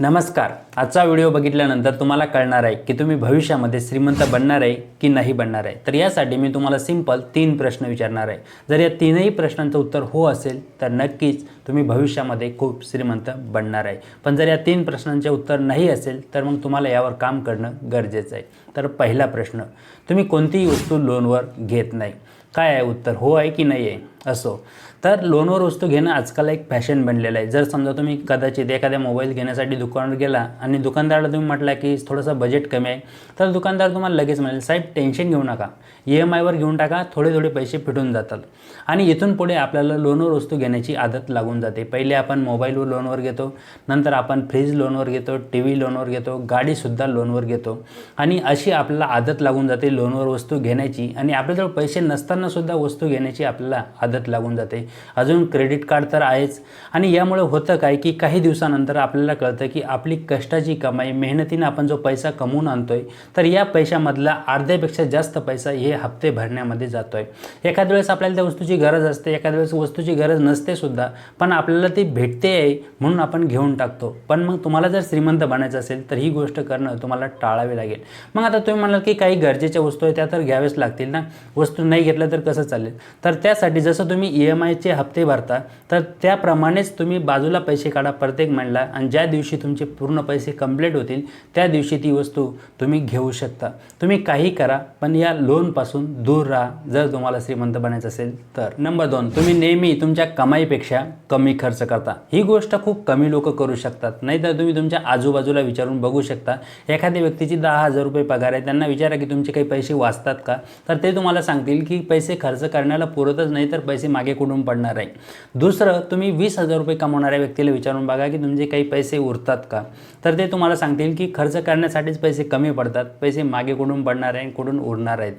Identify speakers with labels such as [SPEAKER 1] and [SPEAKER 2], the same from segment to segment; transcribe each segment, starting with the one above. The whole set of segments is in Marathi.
[SPEAKER 1] नमस्कार. आजचा व्हिडिओ बघितल्यानंतर तुम्हाला कळणार आहे की तुम्ही भविष्यामध्ये श्रीमंत बनणार आहे की नाही बनणार आहे. तर यासाठी मी तुम्हाला सिंपल तीन प्रश्न विचारणार आहे. जर या तीनही प्रश्नांचं उत्तर हो असेल तर नक्कीच तुम्ही भविष्यामध्ये खूप श्रीमंत बनणार आहे. पण जर या तीन प्रश्नांचे उत्तर नाही असेल तर मग तुम्हाला यावर काम करणं गरजेचं आहे. तर पहिला प्रश्न तुम्ही कोणतीही वस्तू लोनवर घेत नाही. काय आहे उत्तर? हो आहे की नाही आहे? असो. तर लोनवर वस्तू घेणं आजकाल एक फॅशन बनलेलं आहे. जर समजा तुम्ही कदाचित एखाद्या मोबाईल घेण्यासाठी दुकानावर गेला आणि दुकानदाराला तुम्ही म्हटला की थोडंसं बजेट कमी आहे तर दुकानदार तुम्हाला लगेच म्हणेल साहेब टेन्शन घेऊ नका. ई एम आयवर घेऊन टाका थोडे थोडे पैसे फिटून जातात. आणि इथून पुढे आपल्याला लोनवर वस्तू घेण्याची आदत लागून जाते. पहिले आपण मोबाईलवर लोनवर घेतो नंतर आपण फ्रीज लोनवर घेतो टी व्ही लोनवर घेतो गाडीसुद्धा लोनवर घेतो. आणि अशी आपल्याला आदत लागून जाते लोनवर वस्तू घेण्याची. आणि आपल्याजवळ पैसे नसतानासुद्धा वस्तू घेण्याची आपल्याला आदत लागून जाते. अजून क्रेडिट कार्ड तर आहेच. आणि यामुळे होतं काय की काही दिवसानंतर आपल्याला कळतं की आपली कष्टाची कमाई मेहनतीनं आपण जो पैसा कमवून आणतोय तर या पैशामधला अर्ध्यापेक्षा जास्त पैसा हे हप्ते भरण्यामध्ये जातोय. एखाद्या वेळेस आपल्याला त्या वस्तूची गरज असते एखाद्या वेळेस वस्तूची गरज नसते सुद्धा पण आपल्याला ती भेटते आहे म्हणून आपण घेऊन टाकतो. पण मग तुम्हाला जर श्रीमंत बनायचं असेल तर ही गोष्ट करणं तुम्हाला टाळावी लागेल. मग आता तुम्ही म्हणाल की काही गरजेच्या वस्तू आहेत त्या तर घ्याव्याच लागतील ना? वस्तू नाही घेतल्या तर कसं चालेल? तर त्यासाठी जसं तुम्ही ई एम आयचे हप्ते भरता तर त्याप्रमाणेच तुम्ही बाजूला पैसे काढा प्रत्येक महिन्याला आणि ज्या दिवशी तुमचे पूर्ण पैसे कंप्लीट होतील त्या दिवशी ती वस्तू तुम्ही घेऊ शकता. तुम्ही काही करा पण या लोनपासून दूर राहा जर तुम्हाला श्रीमंत बनायचं असेल तर. नंबर दोन तुम्ही नेहमी तुमच्या कमाईपेक्षा कमी खर्च करता. ही गोष्ट खूप कमी लोक करू शकतात. नाहीतर तुम्ही तुमच्या आजूबाजूला विचारून बघू शकता. एखाद्या व्यक्तीची दहा हजार रुपये पगार आहे त्यांना विचारा की तुमचे काही पैसे वाचतात का? तर ते तुम्हाला सांगतील की पैसे खर्च करण्याला पुरतच नाही तर पैसे मागे कुठून पडणार आहे? दुसरं तुम्ही वीस हजार रुपये कमवणाऱ्या व्यक्तीला विचारून बघा की तुमचे काही पैसे उरतात का? तर ते तुम्हाला सांगतील की खर्च करण्यासाठीच पैसे कमी पडतात पैसे मागे कुठून पडणार आहे कुठून उरणार आहेत?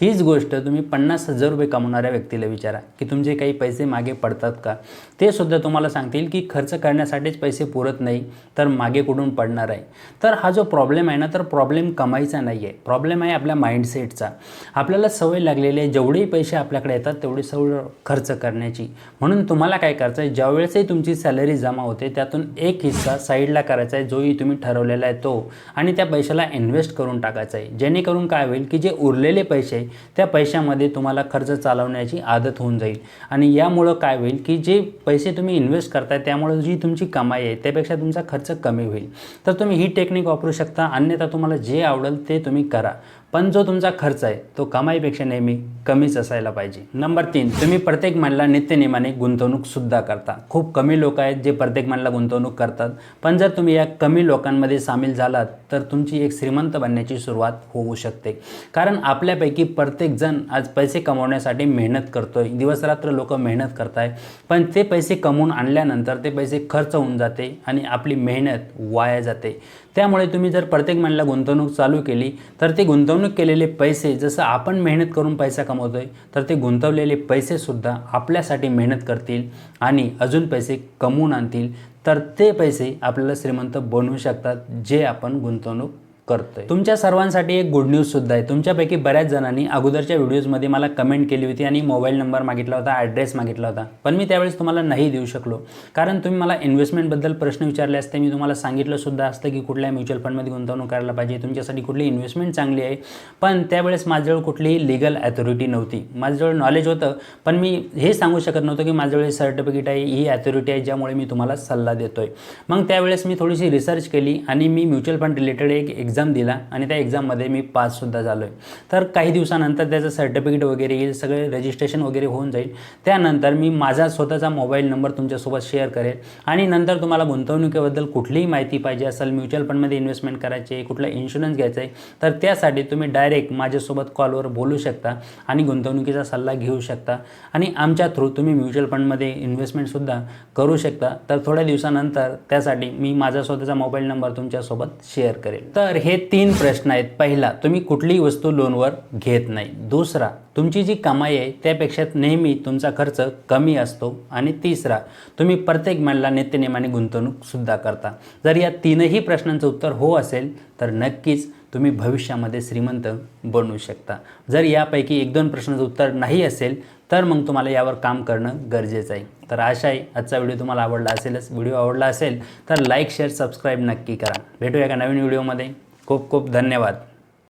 [SPEAKER 1] हीच गोष्ट तुम्ही पन्नास हजार रुपये कमवणाऱ्या व्यक्तीला विचारा की तुमचे काही पैसे मागे पडतात का? ते सुद्धा तुम्हाला सांगतील की खर्च करण्यासाठीच पैसे पुरत नाही तर मागे कुठून पडणार आहे? तर हा जो प्रॉब्लेम आहे ना तर प्रॉब्लेम कमाईचा नाही आहे प्रॉब्लेम आहे आपल्या माइंडसेटचा आपल्याला सवय लागलेली आहे जेवढेही पैसे आपल्याकडे येतात तेवढी सवय खर्च करण्याची. म्हणून तुम्हाला काय करायचं आहे ज्यावेळेसही तुमची सॅलरी जमा होते त्यातून एक हिस्सा साईडला करायचा आहे जोही तुम्ही ठरवलेला आहे तो. आणि त्या पैशाला इन्व्हेस्ट करून टाकायचा आहे जेणेकरून काय होईल की जे उरलेले पैसे त्या पैशामध्ये तुम्हाला खर्च चालवण्याची आदत होऊन जाईल. आणि यामुळं काय होईल की जे पैसे तुम्ही इन्व्हेस्ट करताय त्यामुळे जी तुमची कमाई आहे त्यापेक्षा तुमचा खर्च कमी होईल. तर तुम्ही ही टेक्निक वापरू शकता. अन्यथा तुम्हाला जे आवडेल ते तुम्ही करा. पण जो तुमचा खर्च आहे तो कमाईपेक्षा नेहमी कमीच असायला पाहिजे. नंबर तीन तुम्ही प्रत्येक महिन्याला नित्यनेमाने गुंतवणूकसुद्धा करता. खूप कमी लोक आहेत जे प्रत्येक महिन्याला गुंतवणूक करतात. पण जर तुम्ही या कमी लोकांमध्ये सामील झालात तर तुमची एक श्रीमंत बनण्याची सुरुवात होऊ शकते. कारण आपल्यापैकी प्रत्येकजण आज पैसे कमवण्यासाठी मेहनत करतोय. दिवसरात्र लोक मेहनत करताय. पण ते पैसे कमवून आणल्यानंतर ते पैसे खर्च होऊन जाते आणि आपली मेहनत वाया जाते. त्यामुळे तुम्ही जर प्रत्येक महिन्याला गुंतवणूक चालू केली तर ते गुंतवणूक केलेले पैसे जसं आपण मेहनत करून पैसा कमवतोय तर ते गुंतवलेले पैसेसुद्धा आपल्यासाठी मेहनत करतील आणि अजून पैसे कमवून आणतील. तर ते पैसे आपल्याला श्रीमंत बनवू शकतात जे आपण गुंतवणूक करतोय. तुमच्या सर्वांसाठी एक गुड न्यूज सुद्धा आहे. तुमच्यापैकी बऱ्याच जणांनी अगोदरच्या व्हिडिओजमध्ये मला कमेंट केली होती आणि मोबाईल नंबर मागितला होता ॲड्रेस मागितला होता. पण मी त्यावेळेस तुम्हाला नाही देऊ शकलो. कारण तुम्ही मला इन्व्हेस्टमेंटबद्दल प्रश्न विचारले असते. मी तुम्हाला सांगितलं सुद्धा असतं की कुठल्या म्युच्युअल फंडमध्ये गुंतवणूक करायला पाहिजे. तुमच्यासाठी कुठली इन्व्हेस्टमेंट चांगली आहे. पण त्यावेळेस माझ्याजवळ कुठलीही लिगल ॲथॉरिटी नव्हती. माझ्याजवळ नॉलेज होतं. पण मी हे सांगू शकत नव्हतं की माझ्याजवळ सर्टिफिकेट आहे ही ॲथॉरिटी आहे ज्यामुळे मी तुम्हाला सल्ला देतोय. मग त्यावेळेस मी थोडीशी रिसर्च केली आणि मी म्युच्युअल फंड रिलेटेड एक एक्झाम एक्झाम दिला आणि त्या एक्झाममध्ये मी पाससुद्धा झालो आहे तर काही दिवसानंतर त्याचं सर्टिफिकेट वगैरे येईल सगळे रजिस्ट्रेशन वगैरे होऊन जाईल. त्यानंतर मी माझा स्वतःचा मोबाईल नंबर तुमच्यासोबत शेअर करेल. आणि नंतर तुम्हाला गुंतवणुकीबद्दल कुठलीही माहिती पाहिजे असेल म्युच्युअल फंडमध्ये इन्व्हेस्टमेंट करायची आहे कुठला इन्शुरन्स घ्यायचा आहे तर त्यासाठी तुम्ही डायरेक्ट माझ्यासोबत कॉलवर बोलू शकता आणि गुंतवणुकीचा सल्ला घेऊ शकता. आणि आमच्या थ्रू तुम्ही म्युच्युअल फंडमध्ये इन्व्हेस्टमेंटसुद्धा करू शकता. तर थोड्या दिवसानंतर त्यासाठी मी माझा स्वतःचा मोबाईल नंबर तुमच्यासोबत शेअर करेल. तर हे हे तीन प्रश्न आहेत. पहिला तुम्ही कुठलीही वस्तू लोनवर घेत नाही. दुसरा तुमची जी कमाई आहे त्यापेक्षा नेहमी तुमचा खर्च कमी असतो. आणि तिसरा तुम्ही प्रत्येक महिला नित्यनेमाने गुंतवणूकसुद्धा करता. जर या तीनही प्रश्नांचं उत्तर हो असेल तर नक्कीच तुम्ही भविष्यामध्ये श्रीमंत बनू शकता. जर यापैकी एक दोन प्रश्नाचं उत्तर नाही असेल तर मग तुम्हाला यावर काम करणं गरजेचं आहे. तर आशा आहे आजचा व्हिडिओ तुम्हाला आवडला असेलच. व्हिडिओ आवडला असेल तर लाईक शेअर सबस्क्राईब नक्की करा. भेटूया एका नवीन व्हिडिओमध्ये. खूप खूप धन्यवाद.